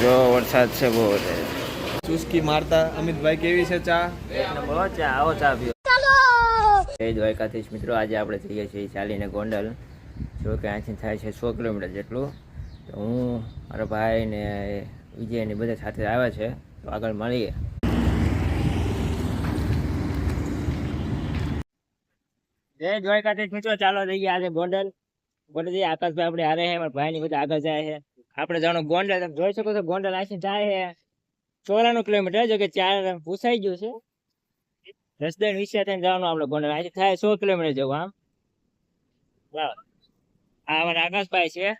જો વરસાદ છે બહુ વધારે ચુસ્કી મારતા અમિતભાઈ કેવી છે ચા? બહુ ચા આવો ચા પીઓ. જય દ્વારકાધીશ મિત્રો આજે આપણે જઈએ છીએ ચાલીને ગોંડલ. જો કે અહીંથી થાય છે સો કિલોમીટર જેટલું. તો હું મારા ભાઈ ને વિજય ને બધા સાથે આવ્યા છે. તો આગળ મળીએ. જય દ્વારકાધીશ મિત્રો ચાલો જઈએ આજે ગોંડલ. ગોંડલ જઈએ. આકાશભાઈ આપણે હારે છે મારા ભાઈ ની બધા આગળ જાય છે. આપણે જાણો ગોંડલ, તમે જોઈ શકો છો, ગોંડલ અહીંથી જાય છે. ચોરાણું કિલોમીટર, જો કે ચાર પૂછાઈ ગયું છે. રસદણ વિશે થઈને જવાનું આપણે ગોંડલ. અહીંથી થાય સો કિલોમીટર જવું આમ. આ અમારા આકાશભાઈ છે.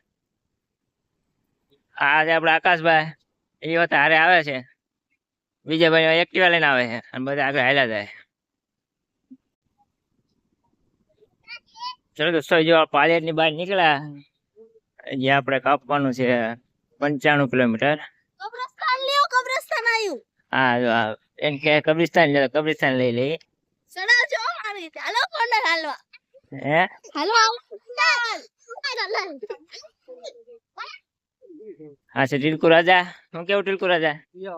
આ જે આપણે આકાશભાઈ. એ વખતે હારે આવે છે. બીજા ભાઈ એક્ટિવા લઈને આવે છે અને બધા આગળ હાલ્યા જાય. ચલો દોસ્તો, જો પાલેટની બહાર નીકળ્યા. જે આપણે કાપવાનું છે પંચાણું કિલોમીટર. કબ્રસ્તાન લ્યો કબ્રસ્તાન આયું. હા જો આ એમ કે કબ્રિસ્તાન લે કબ્રિસ્તાન લઈ લઈ. સડા જો મારી રીતે. હાલો કોને હાલવા? હે? હાલો આવો. હા છે ટીલકુ રાજા. હું કેવું ટીલકુ રાજા? હજુ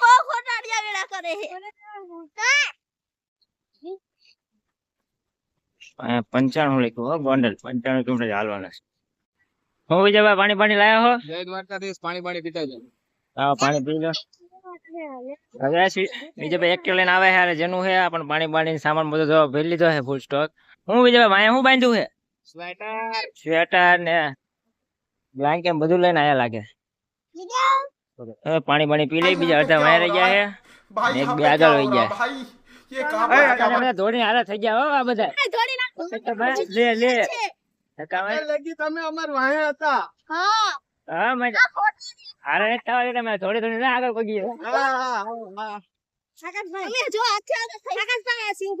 બહુ ખોટાડિયા વેડા કરે અહીંયા પંચાણું લખ્યું હો ગોંડલ. પંચાણું કિલોમીટર હાલવાના છે. હું વિજયભાઈ પાણી પાણી લાયા હો? જય દ્વારકાધીશ પાણી પાણી પીતા જાવ હા પાણી પી લો. હવે વિજયભાઈ એક્ટિવ લઈને આવે છે જેનું છે પણ પાણી પાણી સામાન બધો જો ભરી લીધો છે ફૂલ સ્ટોક હું વિજયભાઈ માયા હું બાંધ્યું છે સ્વેટર સ્વેટર ને બ્લેન્કેટ બધું લઈને આયા લાગે. પાણી પાણી પી લઈ બીજા અડધા વાયા રહી ગયા છે એક બે આગળ વહી ગયા. તમે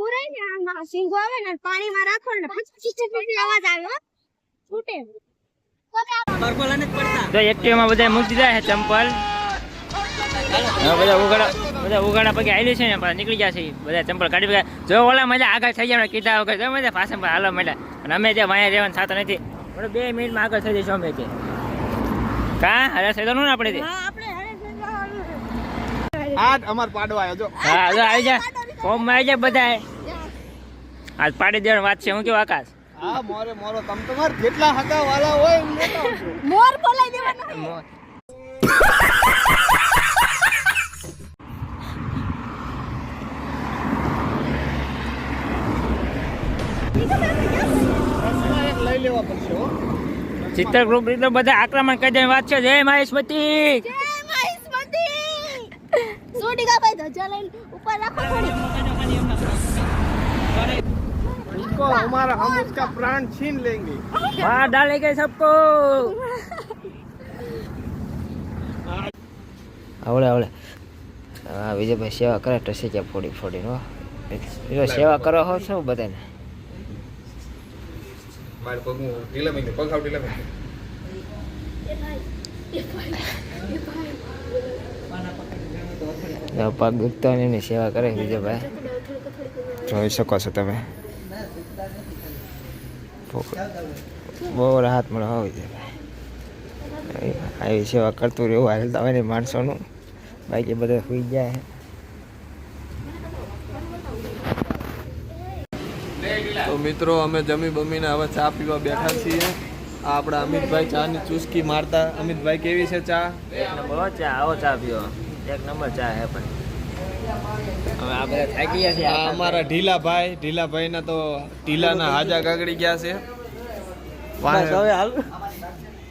રહે ને સિંગો આવે ને પાણી માં રાખો ને પછી અવાજ બધા મૂકી દીધા છે ચંપલ. બધા ઉગડા બધા ઉગાડા પગે આવેલી છે ને નીકળી ગયા છે બધા ચંપલ કાઢી ગયા જો ઓલા મજા આગળ થઈ જાય કીધા વગર જો મજા પાછા હાલો માંડ્યા અને અમે ત્યાં વાયા રહેવાનું થતો નથી. પણ બે મિનિટમાં આગળ થઈ જઈશું અમે કે કા? હારે થઈ જવાનું ને આપણે હા આપણે હરે જવાનું આજ અમાર પાડવા આવ્યો જો. હા જો આવી જા. ફોર્મમાં આવી જાય બધા આજ પાડી દેવાની વાત છે હું કેવું આકાશ? હા મોરે મોરો તમ તમાર જેટલા હગા વાલા હોય એમ લેતા આવજો. મોર બોલાઈ દેવાનો એક લઈ લેવા પડશે હો ચિત્ર ગ્રુપ રીતે બધા આક્રમણ કરી દેવાની વાત છે જય મહેશમતી જય મહેશમતી સોડિકા ભાઈ ધજા લઈને ઉપર રાખો થોડી इसको हमारा हम उसका प्राण छीन लेंगे मार डालेंगे सबको આવડે આવડે હા વિજયભાઈ સેવા કરે ટસી ગયા ફોડી ફોડી હો બીજો સેવા કરો હો શું બધાને મારે પગ હું ઢીલા મહિને પગ ઢીલા મહિને પગ દુખતો એની સેવા કરે વિજયભાઈ જોઈ શકો છો તમે. બહુ રાહત મળે છે વિજયભાઈ આવી સેવા કરતું રહેવું હાલતા હોય ને માણસોનું. બાકી બધા સુઈ જાય. તો મિત્રો અમે જમી બમીને હવે ચા પીવા બેઠા છીએ. આ આપણા અમિતભાઈ ચા ની ચુસ્કી મારતા. અમિતભાઈ કેવી છે ચા? નંબર ચા આવો ચા પીવો એક નંબર ચા હે પણ. હવે આ બધા થાકી ગયા છે આ અમારા ઢીલાભાઈ ઢીલાભાઈ તો ઢીલાના હાજા ગાગડી ગયા છે.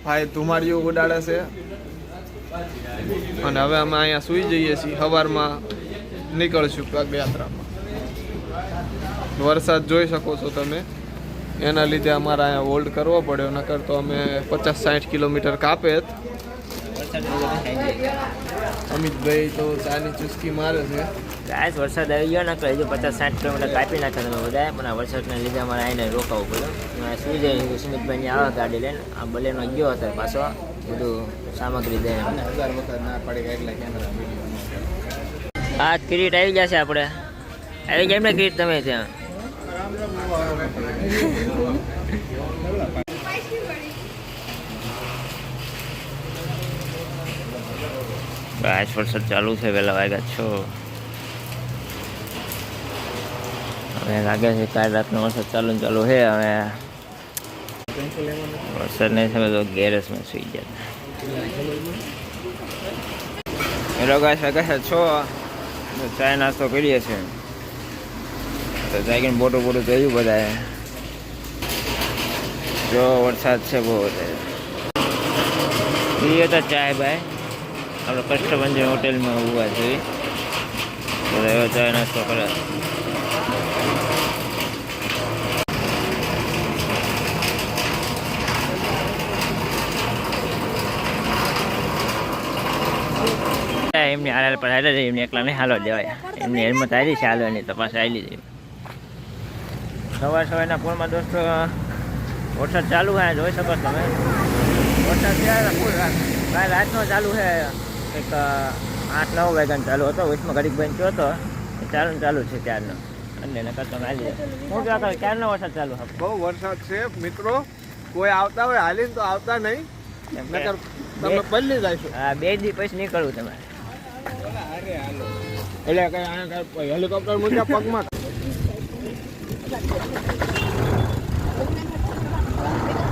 ભાઈ ધુમાડીઓ ઉડાડે છે. અને હવે અમે અહીંયા સુઈ જઈએ છીએ. સવારમાં નીકળશું પગયાત્રામાં વરસાદ જોઈ શકો છો તમે. એના લીધે અમારે અહીંયા હોલ્ડ કરવો પડ્યો નકર તો અમે પચાસ સાઠ કિલોમીટર કાપે અમિતભાઈ તો ચાની ચુસ્કી મારે છે. ગાય વરસાદ આવી ગયો નકર હજુ પચાસ સાઠ કિલોમીટર કાપી નાખ્યા તમે બધા પણ આ વરસાદના લીધે અમારે આઈને રોકાવું પડ્યું. સુઈ જાય સુમિતભાઈની આવા ગાડી લઈને. આ બલેનો ગયો હતો પાછો. બધું સામગ્રી દે ના આ કિરીટ આવી ગયા છે આપણે. આવી ગયા એમને કિરીટ તમે ત્યાં? આજ વરસાદ ચાલુ છે, વહેલા વાગ્યા છો. હવે લાગે છે કાલ રાતનો વરસાદ ચાલુ ચાલુ છે, હવે વરસાદ નહીં સમય તો ગેરેજમાં સુઈ ગયા. હેલો ગાય વાગે છો. ચાય નાસ્તો કરીએ છીએ. તો જાગીને બોટું બોટું જોયું બધાએ. જો વરસાદ છે બહુ વધારે. તો ચાય ભાઈ આપણે કષ્ટભંજન હોટેલમાં ઊભા જોઈએ તો એવો ચાય નાસ્તો કરે. એમની હાલ પર હાલ એમની એકલા નહીં હાલો દેવાય. એમની હેલમત આવી છે, હાલવાની તપાસ આવી છે. સવાર સવારના પૂરમાં દોસ્તો વરસાદ ચાલુ છે જોઈ શકો તમે. વરસાદ ત્યારે ફૂલ કાલ રાતનો ચાલુ છે એક આઠ નવ વાગ્યાનો ચાલુ હતો. વીસમાં ઘડીક બંધ થયો હતો. એ ચાલુ ચાલુ છે ત્યારનો અને એને કરતા હાલી હું કહેતો ક્યારનો વરસાદ ચાલુ હતો બહુ વરસાદ છે મિત્રો. કોઈ આવતા હોય હાલીને તો આવતા નહીં. નકર તમે પલ્લી જાય હા બે દી પછી નીકળવું તમારે. એટલે હેલિકોપ્ટર મૂક્યા પગમાં? 我们는햇빛이있어 서, 오금은같이들어가 는.